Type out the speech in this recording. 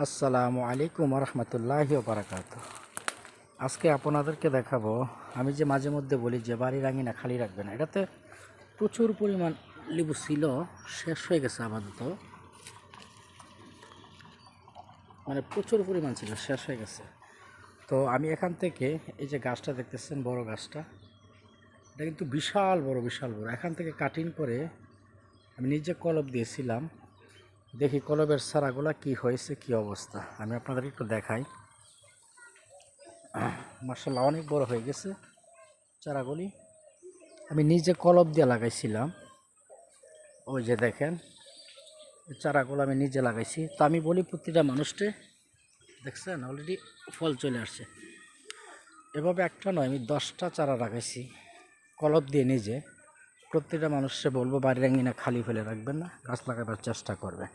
আসসালামু আলাইকুম রহমতুল্লাহ বারাকাত আজকে আপনাদেরকে দেখাবো, আমি যে মাঝে মধ্যে বলি যে বাড়ি রাঙিনা খালি রাখবেন এটাতে প্রচুর পরিমাণ লেবু ছিল, শেষ হয়ে গেছে আপাতত। মানে প্রচুর পরিমাণ ছিল, শেষ হয়ে গেছে। তো আমি এখান থেকে এই যে গাছটা দেখতেছেন, বড় গাছটা, এটা কিন্তু বিশাল বড় বিশাল বড়। এখান থেকে কাটিং করে আমি নিজে কলব দিয়েছিলাম দেখি কলবের সারাগুলা কি হয়েছে, কি অবস্থা। আমি আপনাদের একটু দেখাই। মার্শাল্লাহ অনেক বড় হয়ে গেছে চারাগুলি। আমি নিজে কলব দিয়ে লাগাইছিলাম। ওই যে দেখেন চারাগুলো আমি নিজে লাগাইছি। তো আমি বলি প্রতিটা মানুষকে, দেখছেন অলরেডি ফল চলে আসছে। এভাবে একটা নয়, আমি দশটা চারা লাগাইছি, কলব দিয়ে নিজে। প্রত্যেকটা মানুষকে বলব বাড়ির আঙিনা খালি ফেলে রাখবেন না গাছ লাগাবার চেষ্টা করবে